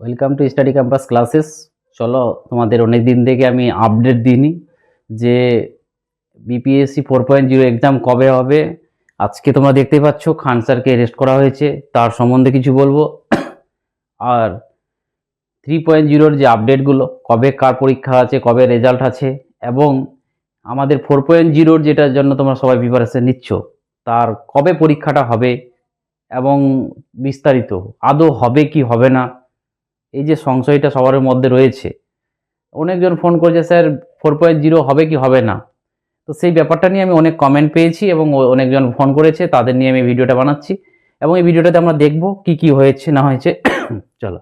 Welcome to study campus classes চলো, তোমাদের অনেক দিন থেকে আমি আপডেট দিইনি যে BPSC four point zero exam কবে হবে। আজকে তোমরা দেখতে পাচ্ছ, খান স্যারকে অ্যারেস্ট করা হয়েছে। তার সম্বন্ধে কিছু বলব। আর থ্রি পয়েন্ট জিরোর যে আপডেটগুলো কবে কার পরীক্ষা আছে, কবে রেজাল্ট আছে, এবং আমাদের ফোর পয়েন্ট জিরোর যেটার জন্য তোমরা সবাই প্রিপারেশন নিচ্ছ, তার কবে পরীক্ষাটা হবে, এবং বিস্তারিত, আদৌ হবে কি, হবে না এই যে সংশয়টা সবার মধ্যে রয়েছে, অনেকজন ফোন করেছে, স্যার ফোর পয়েন্ট জিরো হবে কি হবে না? তো সেই ব্যাপারটা নিয়ে আমি অনেক কমেন্ট পেয়েছি এবং অনেকজন ফোন করেছে, তাদের নিয়ে আমি ভিডিওটা বানাচ্ছি এবং এই ভিডিওটাতে আমরা দেখব কি কি হয়েছে, না হয়েছে। চলো।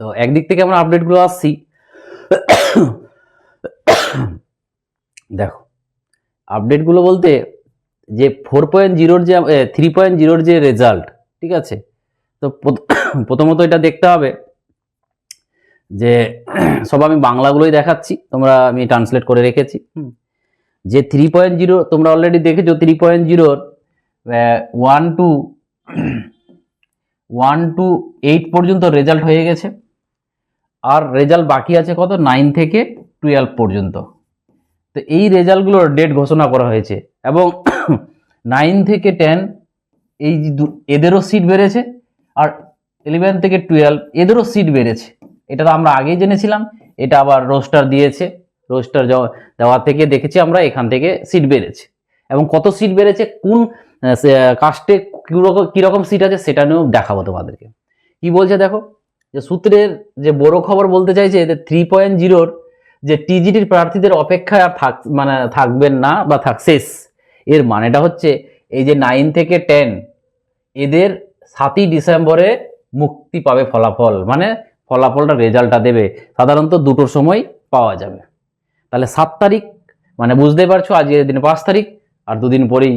তো একদিক থেকে আমরা আপডেটগুলো আসছি। দেখো আপডেটগুলো বলতে যে ফোর পয়েন্ট জিরোর যে থ্রি পয়েন্ট জিরোর যে রেজাল্ট ঠিক আছে? তো প্রথ- প্রথমত এটা দেখতে হবে যে সব আমি বাংলাগুলোই দেখাচ্ছি, তোমরা আমি ট্রান্সলেট করে রেখেছি। যে থ্রি পয়েন্ট জিরো তোমরা অলরেডি দেখেছ থ্রি পয়েন্ট জিরোর one two one two eight পর্যন্ত রেজাল্ট হয়ে গেছে। আর রেজাল্ট বাকি আছে কত? নাইন থেকে টুয়েলভ পর্যন্ত। তো এই রেজাল্টগুলোর ডেট ঘোষণা করা হয়েছে। এবং নাইন থেকে টেন এই এদেরও সিট বেড়েছে। আর ইলেভেন থেকে টুয়েলভ এদেরও সিট বেড়েছে। এটা তো আমরা আগেই জেনেছিলাম, এটা আবার রোস্টার দিয়েছে। রোস্টার দেওয়া থেকে দেখেছি আমরা এখান থেকে সিট বেড়েছে। এবং কত সিট বেড়েছে, কোন কাস্টে কীরকম সিট আছে সেটা নিয়েও দেখাবো তোমাদেরকে। কি বলছে দেখো, যে সূত্রের যে বড় খবর বলতে চাইছে যে থ্রি পয়েন্ট জিরোর যে টিজিটির প্রার্থীদের অপেক্ষায় আর থাক মানে থাকবেন না বা থাক শেষ। এর মানেটা হচ্ছে এই যে নাইন থেকে টেন এদের সাতই ডিসেম্বরে মুক্তি পাবে ফলাফল। মানে ফলাফলটা রেজাল্টটা দেবে। সাধারণত দুটোর সময় পাওয়া যাবে। তাহলে সাত তারিখ মানে বুঝতেই পারছ আজকের দিনে পাঁচ তারিখ, আর দুদিন পরেই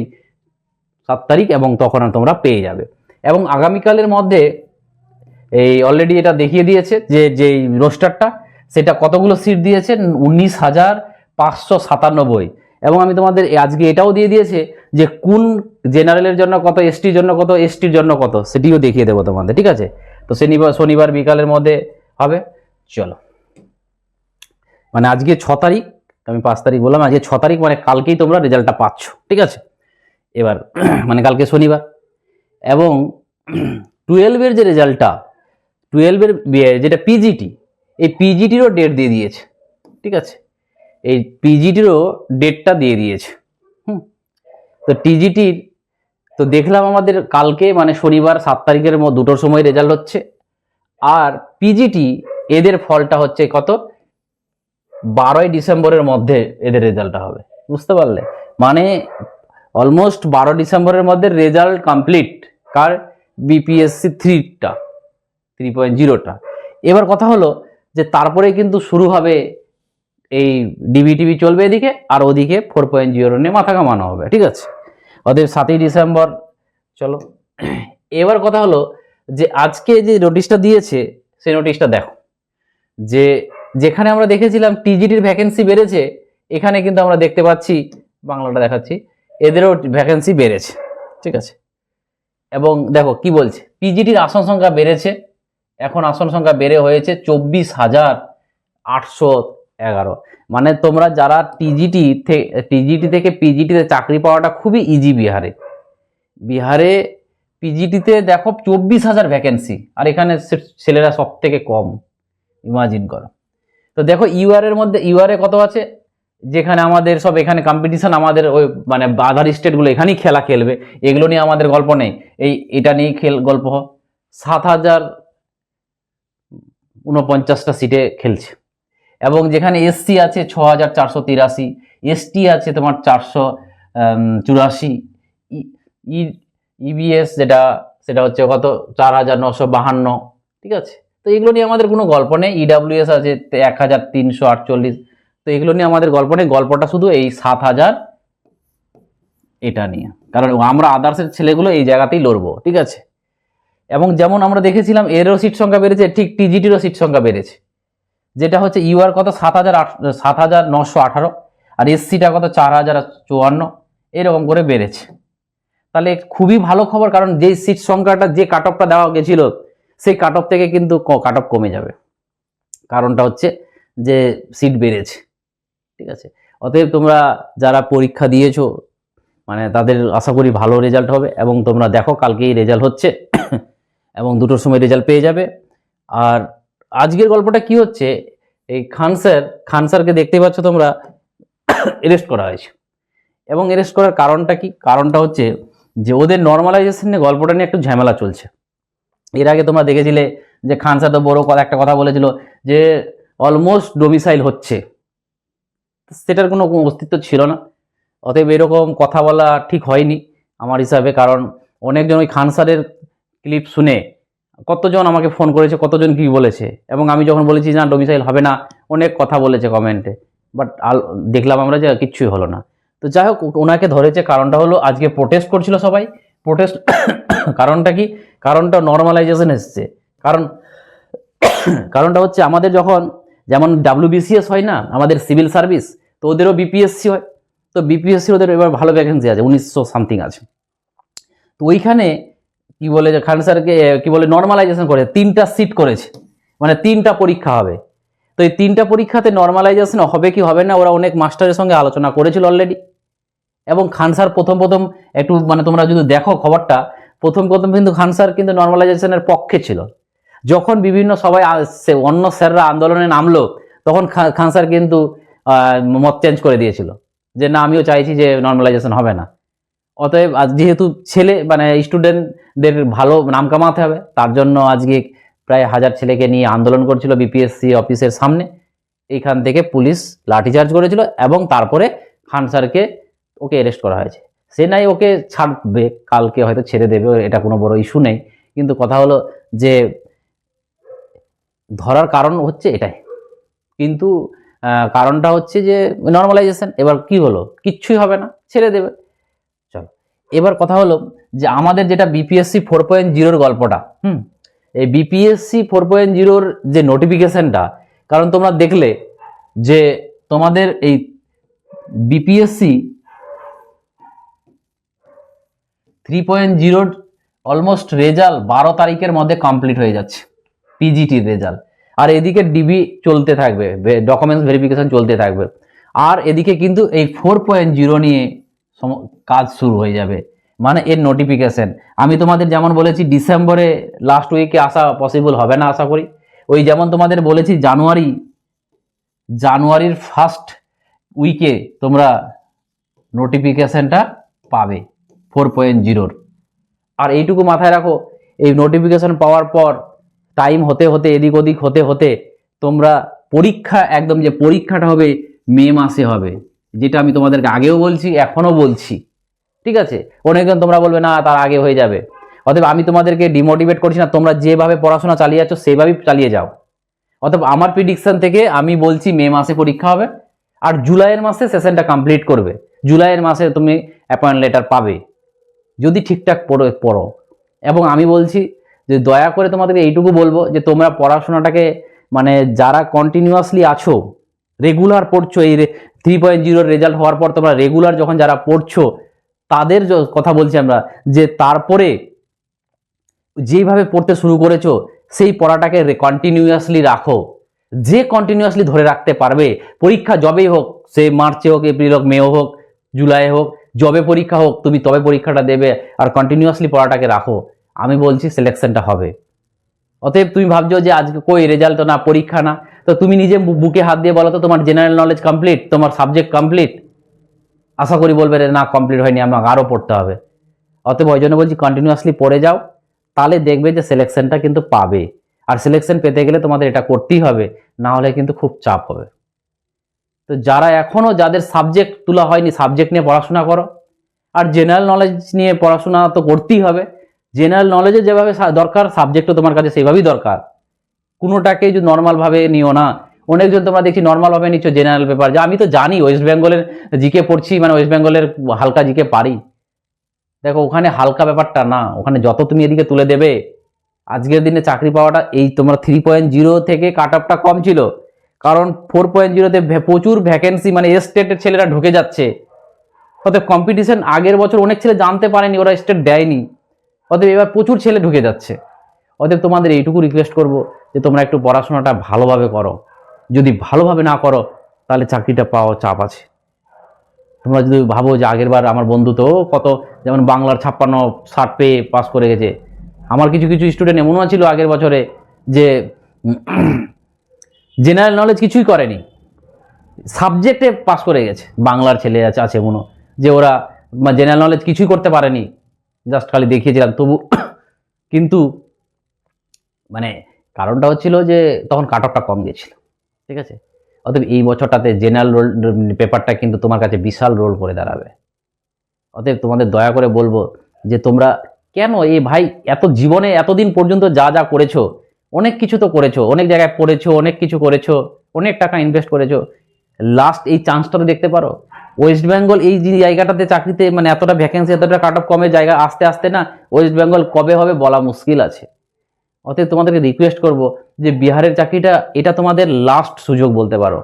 সাত তারিখ এবং তখন তোমরা পেয়ে যাবে। এবং আগামীকালের মধ্যে এই অলরেডি এটা দেখিয়ে দিয়েছে যে যেই রোস্টারটা সেটা কতগুলো সিট দিয়েছে? উনিশ হাজার পাঁচশো সাতানব্বই। এবং আমি তোমাদের আজকে এটাও দিয়ে দিয়েছে যে কোন জেনারেলের জন্য কত এসটির জন্য কত এসটির জন্য কত, সেটিও দেখিয়ে দেবো তোমাদের, ঠিক আছে? তো শনিবার শনিবার বিকালের মধ্যে হবে। চলো। মানে আজকে ছ তারিখ, আমি পাঁচ তারিখ বললাম, আজকে ছ তারিখ মানে কালকেই তোমরা রেজাল্টটা পাচ্ছ, ঠিক আছে? এবার মানে কালকে শনিবার। এবং টুয়েলভের যে রেজাল্টটা টুয়েলভের যেটা পিজিটি এই পিজিটিরও ডেট দিয়ে দিয়েছে, ঠিক আছে? এই পিজিটিরও ডেটটা দিয়ে দিয়েছে। তো টিজিটির তো দেখলাম আমাদের কালকে মানে শনিবার সাত তারিখের দুটোর সময় রেজাল্ট হচ্ছে। আর পিজিটি এদের ফলটা হচ্ছে কত? বারোই ডিসেম্বরের মধ্যে এদের রেজাল্টটা হবে। বুঝতে পারলে? মানে অলমোস্ট বারো ডিসেম্বরের মধ্যে রেজাল্ট কমপ্লিট কার? বিপিএসসি থ্রিটা থ্রি পয়েন্ট জিরোটা এবার কথা হলো যে তারপরে কিন্তু শুরু হবে এই ডিবিটিভি চলবে এদিকে, আর ওদিকে ফোর পয়েন্ট জিরো নিয়ে মাথা কামানো হবে, ঠিক আছে? ওদের সাতই ডিসেম্বর, চলো। এবার কথা হলো যে আজকে যে নোটিশটা দিয়েছে, সেই নোটিশটা দেখো। যে যেখানে আমরা দেখেছিলাম টিজিটির ভ্যাকেন্সি বেড়েছে, এখানে কিন্তু আমরা দেখতে পাচ্ছি, বাংলাটা দেখাচ্ছি, এদেরও ভ্যাকেন্সি বেড়েছে, ঠিক আছে? এবং দেখো কি বলছে পিজিটির আসন সংখ্যা বেড়েছে, এখন আসন সংখ্যা বেড়ে হয়েছে চব্বিশ হাজার আটশো এগারো। মানে তোমরা যারা টিজিটি টিজিটি থেকে পিজিটিতে চাকরি পাওয়াটা খুবই ইজি বিহারে। বিহারে পিজিটিতে দেখো চব্বিশ হাজার ভ্যাকেন্সি আর এখানে ছেলেরা সব থেকে কম ইমাজিন করো। তো দেখো ইউআর এর মধ্যে ইউআর কত আছে? যেখানে আমাদের সব, এখানে কম্পিটিশন আমাদের ওই মানে আধার স্টেটগুলো এখানেই খেলা খেলবে, এগুলো নিয়ে আমাদের গল্প নেই। এই, এটা নিয়েই খেল, গল্প। সাত হাজার উনপঞ্চাশটা সিটে খেলছে। এবং যেখানে এসসি আছে ছ হাজার চারশো তিরাশি এসটি আছে তোমার চারশো চুরাশি ইবিএস যেটা, সেটা হচ্ছে কত? চার হাজার নশো বাহান্ন, ঠিক আছে? তো এগুলো নিয়ে আমাদের কোনো গল্প নেই। ইডাব্লিউএস আছে এক হাজার তিনশো আটচল্লিশ, তো এগুলো নিয়ে আমাদের গল্প নেই। গল্পটা শুধু এই সাত হাজার এটা নিয়ে। কারণ আমরা আদার্সের ছেলেগুলো এই জায়গাতেই লড়বো, ঠিক আছে? এবং যেমন আমরা দেখেছিলাম এরও সিট সংখ্যা বেড়েছে, ঠিক টিজিটিরও সিট সংখ্যা বেড়েছে। যেটা হচ্ছে ইউআর কত? সাত হাজার সাত হাজার নশো আঠারো। আর এসসিটা কত? চার হাজার চুয়ান্ন। এরকম করে বেড়েছে। তাহলে খুবই ভালো খবর, কারণ যেই সিট সংখ্যাটা, যে কাট অফটা দেওয়া গেছিল, সেই কাট অফ থেকে কিন্তু কাট অফ কমে যাবে। কারণটা হচ্ছে যে সিট বেড়েছে। ঠিক আছে? অতএব তোমরা যারা পরীক্ষা দিয়েছ মানে তাদের আশা করি ভালো রেজাল্ট হবে। এবং তোমরা দেখো, কালকেই রেজাল্ট হচ্ছে। এবং দুটোর সময় রেজাল্ট পেয়ে যাবে। আর আজকের গল্পটা কি হচ্ছে? এই খান স্যার, খান দেখতে পাচ্ছ তোমরা অ্যারেস্ট করা হয়েছে। এবং অ্যারেস্ট করার কারণটা কি? কারণটা হচ্ছে যে ওদের নর্মালাইজেশন নিয়ে গল্পটা নিয়ে একটু ঝামেলা চলছে। এর আগে তোমরা দেখেছিলে যে খান তো বড় একটা কথা বলেছিল যে অলমোস্ট ডোমিসাইল হচ্ছে। সেটার কোনো অস্তিত্ব ছিল না। অতএব এরকম কথা বলা ঠিক হয়নি। আমার হিসাবে কারণ অনেকজন ওই খান স্যারের ক্লিপ শুনে কতজন আমাকে ফোন করেছে, কতজন কি বলেছে? এবং আমি যখন বলেছি, না ডোমিসাইল হবে না, অনেক কথা বলেছে কমেন্টে বাট আল, দেখলাম আমরা যে কিচ্ছুই হলো না। তো যাই হোক, ওনাকে ধরেছে, কারণটা হলো আজকে প্রোটেস্ট করছিল সবাই। প্রোটেস্ট কারণটা কি? কারণটা নর্মালাইজেশন এসছে। কারণ, কারণটা হচ্ছে আমাদের যখন, যেমন ডাব্লিউবিসিএস হয় না, আমাদের সিভিল সার্ভিস তো ওদেরও বিপিএসসি হয়। তো বিপিএসসি ওদের এবার ভালো ভ্যাকেন্সি আছে, উনিশশো সামথিং আছে। তো ওইখানে কি বলে যে খান স্যারকে কি বলে নর্মালাইজেশন করে, তিনটা সিট করেছে। মানে তিনটা পরীক্ষা হবে। তো এই তিনটা পরীক্ষাতে নর্মালাইজেশন হবে কি হবে না, ওরা অনেক মাস্টারের সঙ্গে আলোচনা করেছিল অলরেডি এবং খান স্যার প্রথম প্রথম একটু মানে তোমরা যদি দেখো খবরটা, প্রথম প্রথম কিন্তু খান স্যার কিন্তু নর্মালাইজেশনের পক্ষে ছিল। যখন বিভিন্ন সবাই অন্য স্যাররা আন্দোলনে নামলো, তখন খান স্যার কিন্তু মত চেঞ্জ করে দিয়েছিল। যে না, আমিও চাইছি যে নর্মালাইজেশন হবে না। অতএব আজ যেহেতু ছেলে মানে স্টুডেন্টদের ভালো নাম কামাতে হবে, তার জন্য আজকে প্রায় হাজার ছেলেকে নিয়ে আন্দোলন করছিল বিপিএসসি অফিসের সামনে। এইখান থেকে পুলিশ লাঠিচার্জ করেছিল এবং তারপরে খান স্যারকে ওকে অ্যারেস্ট করা হয়েছে। সে নাই ওকে ছাড়বে, কালকে হয়তো ছেড়ে দেবে, এটা কোনো বড় ইস্যু নেই। কিন্তু কথা হলো যে ধরার কারণ হচ্ছে এটাই। কিন্তু কারণটা হচ্ছে যে নর্মালাইজেশন এবার কি হলো? কিচ্ছুই হবে না, ছেড়ে দেবে। এবার কথা হলো যে আমাদের যেটা বিপিএসসি ফোর পয়েন্ট জিরোর গল্পটা, হুম, এই বিপিএসসি ফোর পয়েন্ট জিরোর যে নোটিফিকেশনটা কারণ তোমরা দেখলে যে তোমাদের এই বিপিএসসি থ্রি পয়েন্ট জিরোর অলমোস্ট রেজাল্ট বারো তারিখের মধ্যে কমপ্লিট হয়ে যাচ্ছে পিজিটির রেজাল্ট আর এদিকে ডিবি চলতে থাকবে ডকুমেন্টস ভেরিফিকেশন চলতে থাকবে। আর এদিকে কিন্তু এই ফোর পয়েন্ট জিরো নিয়ে কাজ শুরু হয়ে যাবে। মানে এর নোটিফিকেশন আমি তোমাদের যেমন বলেছি, ডিসেম্বরে লাস্ট উইকে আসা পসিবল হবে না আশা করি। ওই যেমন তোমাদের বলেছি, জানুয়ারি, জানুয়ারির ফার্স্ট উইকে তোমরা নোটিফিকেশনটা পাবে ফোর পয়েন্ট জিরোর আর এইটুকু মাথায় রাখো, এই নোটিফিকেশন পাওয়ার পর টাইম হতে হতে, এদিক ওদিক হতে হতে তোমরা পরীক্ষা, একদম যে পরীক্ষাটা হবে, মে মাসে হবে। যেটা আমি তোমাদেরকে আগেও বলছি, এখনও বলছি। ঠিক আছে? অনেকজন তোমরা বলবে, না, তার আগে হয়ে যাবে। অতএব আমি তোমাদেরকে ডিমোটিভেট করছি না, তোমরা যেভাবে পড়াশোনা চালিয়ে যাচ্ছ সেভাবেই চালিয়ে যাও। অতএব আমার প্রিডিকশন থেকে আমি বলছি, মে মাসে পরীক্ষা হবে, আর জুলাইয়ের মাসে সেশনটা কমপ্লিট করবে। জুলাইয়ের মাসে তুমি অ্যাপয়েন্ট লেটার পাবে। যদি ঠিকঠাক পড়ো পড়ো। এবং আমি বলছি যে, দয়া করে তোমাদেরকে এইটুকু বলব যে, তোমরা পড়াশোনাটাকে মানে যারা কন্টিনিউয়াসলি আছো রেগুলার পড়ছো এই থ্রি পয়েন্ট জিরোর রেজাল্ট হওয়ার পর তোমরা রেগুলার যখন যারা পড়ছো, তাদের কথা বলছি আমরা, যে তারপরে যেইভাবে পড়তে শুরু করেছ, সেই পড়াটাকে কন্টিনিউয়াসলি রাখো। যে কন্টিনিউয়াসলি ধরে রাখতে পারবে, পরীক্ষা যবেই হোক, সে মার্চে হোক এপ্রিল হোক মে হোক জুলাই হোক, যবে পরীক্ষা হোক, তুমি তবে পরীক্ষাটা দেবে আর কন্টিনিউয়াসলি পড়াটাকে রাখো। আমি বলছি সিলেকশনটা হবে। অতএব তুমি ভাবছ যে আজকে কই রেজাল্ট না পরীক্ষা না? তো তুমি নিজে বুকে হাত দিয়ে বলো তো তোমার জেনারেল নলেজ কমপ্লিট তোমার সাবজেক্ট কমপ্লিট আশা করি বলবে রে, না কমপ্লিট হয়নি আমাকে আরও পড়তে হবে। অতএব ওই জন্য বলছি কন্টিনিউয়াসলি পড়ে যাও তাহলে দেখবে যে সিলেকশনটা কিন্তু পাবে। আর সিলেকশন পেতে গেলে তোমাদের এটা করতেই হবে না হলে কিন্তু খুব চাপ হবে। তো যারা এখনও যাদের সাবজেক্ট তোলা হয়নি সাবজেক্ট নিয়ে পড়াশোনা করো আর জেনারেল নলেজ নিয়ে পড়াশোনা তো করতেই হবে জেনারেল নলেজে যেভাবে দরকার সাবজেক্টও তোমার কাছে সেভাবেই দরকার। কোনোটাকে যদি নর্মালভাবে নিও না। অনেকজন তোমরা দেখছি নর্মালভাবে নিচ্ছ জেনারেল পেপার যা আমি তো জানি ওয়েস্ট বেঙ্গলের জিকে পড়ছি মানে ওয়েস্ট বেঙ্গলের হালকা জিকে পারি। দেখো, ওখানে হালকা ব্যাপারটা না। ওখানে যত তুমি এদিকে তুলে দেবে, আজকের দিনে চাকরি পাওয়াটা এই তোমার থ্রি পয়েন্ট জিরো থেকে কাট অফটা কম ছিল। কারণ ফোর পয়েন্ট জিরোতে প্রচুর ভ্যাকেন্সি মানে স্টেটের ছেলেরা ঢুকে যাচ্ছে। অতএব কম্পিটিশন আগের বছর অনেক ছেলে জানতে পারেনি, ওরা স্টেট দেয়নি। অতএব এবার প্রচুর ছেলে ঢুকে যাচ্ছে। অতএব তোমাদের এইটুকু রিকোয়েস্ট করব যে তোমরা একটু পড়াশোনাটা ভালোভাবে করো। যদি ভালোভাবে না করো, তাহলে চাকরিটা পাওয়া চাপ আছে। তোমরা যদি ভাবো যে আগের বার আমার বন্ধু তো কত, যেমন বাংলার ছাপ্পান্ন ষাট পেয়ে পাস করে গেছে। আমার কিছু কিছু স্টুডেন্ট এমনও ছিল আগের বছরে যে জেনারেল নলেজ কিছুই করেনি। সাবজেক্টে পাস করে গেছে। বাংলার ছেলে আছে আছে এমনও। যে ওরা জেনারেল নলেজ কিছুই করতে পারেনি। জাস্ট খালি দেখিয়েছিলাম, তবু কিন্তু মানে কারণটা হচ্ছিল যে তখন কাট অফটা কম গেছিল, ঠিক আছে? অতএব এই বছরটাতে জেনারেল রোল পেপারটা কিন্তু তোমার কাছে বিশাল রোল করে দাঁড়াবে। অতএব তোমাদের দয়া করে বলব যে তোমরা কেন এই ভাই এত জীবনে এতদিন পর্যন্ত যা যা করেছ, অনেক কিছু তো করেছ, অনেক জায়গায় পড়েছো, অনেক কিছু করেছ, অনেক টাকা ইনভেস্ট করেছ লাস্ট এই চান্সটা তো দেখতে পারো? ওয়েস্ট বেঙ্গল এই জায়গাটাতে চাকরিতে মানে এতটা ভ্যাকেন্সি এতটা কাট অফ কমে জায়গা আস্তে আস্তে না ওয়েস্ট বেঙ্গল কবে হবে বলা মুশকিল আছে। অতএব তোমাদেরকে রিকোয়েস্ট করব যে বিহারের চাকরিটা, এটা তোমাদের লাস্ট সুযোগ বলতে পারো।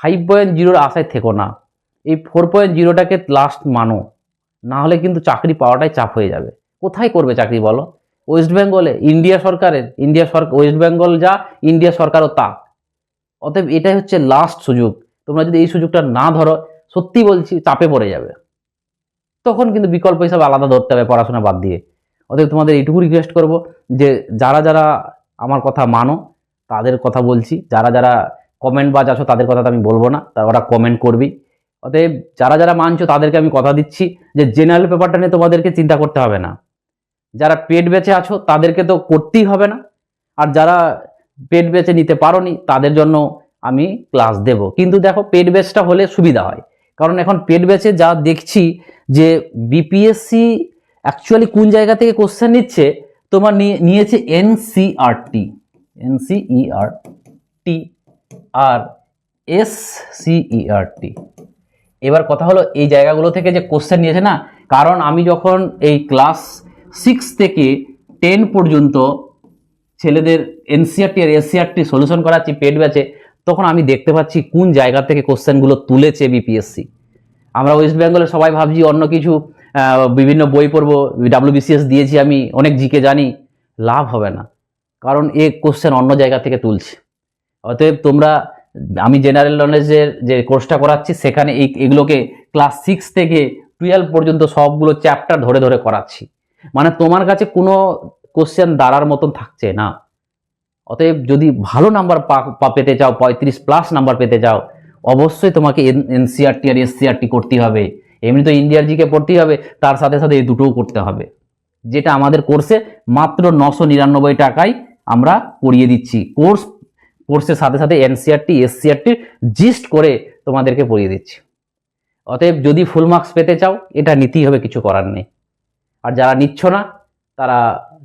ফাইভ পয়েন্ট জিরোর আশায় থেকো না। এই ফোর পয়েন্ট জিরোটাকে লাস্ট মানো। না হলে কিন্তু চাকরি পাওয়াটাই চাপ হয়ে যাবে। কোথায় করবে চাকরি বলো? ওয়েস্ট বেঙ্গলে ইন্ডিয়া সরকারের ইন্ডিয়া সরকার ওয়েস্ট বেঙ্গল যা ইন্ডিয়া সরকারও তা। অতএব এটাই হচ্ছে লাস্ট সুযোগ। তোমরা যদি এই সুযোগটা না ধরো সত্যি বলছি, চাপে পড়ে যাবে। তখন কিন্তু বিকল্প হিসাবে আলাদা ধরতে হবে, পড়াশোনা বাদ দিয়ে। অতএব তোমাদের এইটুকু রিকোয়েস্ট করব যে, যারা যারা আমার কথা মানো, তাদের কথা বলছি। যারা যারা কমেন্ট বাজ আছো তাদের কথা তো আমি বলব না। তারা ওরা কমেন্ট করবি অতএব যারা যারা মানছো, তাদেরকে আমি কথা দিচ্ছি যে জেনারেল পেপারটা নিয়ে তোমাদেরকে চিন্তা করতে হবে না। যারা পেট বেঁচে আছো, তাদেরকে তো করতেই হবে না। আর যারা পেট বেঁচে নিতে পারোনি, তাদের জন্য আমি ক্লাস দেব। কিন্তু দেখো, পেট বেচটা হলে সুবিধা হয়। কারণ এখন পেট বেচে যা দেখছি যে বিপিএসসি অ্যাকচুয়ালি কোন জায়গা থেকে কোশ্চেন নিচ্ছে, তোমার নিয়ে- নিয়েছে এনসিআরটি এনসিইআরটি আর এস সিইআরটি এবার কথা হলো এই জায়গাগুলো থেকে যে কোশ্চেন নিয়েছে না, কারণ আমি যখন এই ক্লাস সিক্স থেকে টেন পর্যন্ত ছেলেদের এনসিআরটি আর এসসিআরটি সলিউশন করাচ্ছি পেট ব্যাচে তখন আমি দেখতে পাচ্ছি কোন জায়গা থেকে কোশ্চেনগুলো তুলেছে বিপিএসসি আমরা ওয়েস্ট বেঙ্গলে সবাই ভাবছি অন্য কিছু বিভিন্ন বই পড়ব ডাব্লিউবিসিএস দিয়েছি আমি, অনেক জিকে জানি, লাভ হবে না। কারণ এ কোশ্চেন অন্য জায়গা থেকে তুলছে। অতএব তোমরা, আমি জেনারেল নলেজের যে কোর্সটা করাচ্ছি, সেখানে এই, এগুলোকে ক্লাস সিক্স থেকে টুয়েলভ পর্যন্ত সবগুলো চ্যাপ্টার ধরে ধরে করাচ্ছি। মানে তোমার কাছে কোনো কোশ্চেন দাঁড়ার মতন থাকছে না। অতএব যদি ভালো নাম্বার পেতে চাও, পঁয়ত্রিশ প্লাস নাম্বার পেতে চাও, অবশ্যই তোমাকে এনসিআরটি আর এসসিআরটি করতে হবে। এমনি তো ইন্ডিয়ার জিকে পড়তেই হবে, তার সাথে সাথে এই দুটোও করতে হবে। যেটা আমাদের কোর্সে মাত্র নশো নিরানব্বই টাকায় আমরা পড়িয়ে দিচ্ছি। কোর্স কোর্সের সাথে সাথে এনসিআরটি এসসিআরটির জিস্ট করে তোমাদেরকে পড়িয়ে দিচ্ছি। অতএব যদি ফুল মার্কস পেতে চাও, এটা নিতেই হবে, কিছু করার নেই। আর যারা নিচ্ছ না, তারা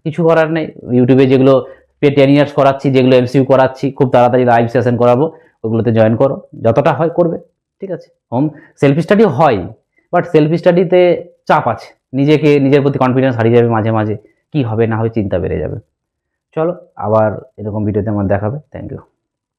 কিছু করার নেই। ইউটিউবে যেগুলো পে টেন ইয়ার্স করাচ্ছি যেগুলো এমসিউ করাচ্ছি, খুব তাড়াতাড়ি লাইভ সেশন করাবো, ওগুলোতে জয়েন করো, যতটা হয় করবে, ঠিক আছে? হোম সেলফ স্টাডি হয় বাট সেলফ স্টাডিতে চাপ আছে। নিজেকে, নিজের প্রতি কনফিডেন্স হারিয়ে যাবে মাঝে মাঝে, কি হবে না হবে চিন্তা বেড়ে যাবে। চলো, আবার এরকম ভিডিওতে আমার দেখাবে। Thank you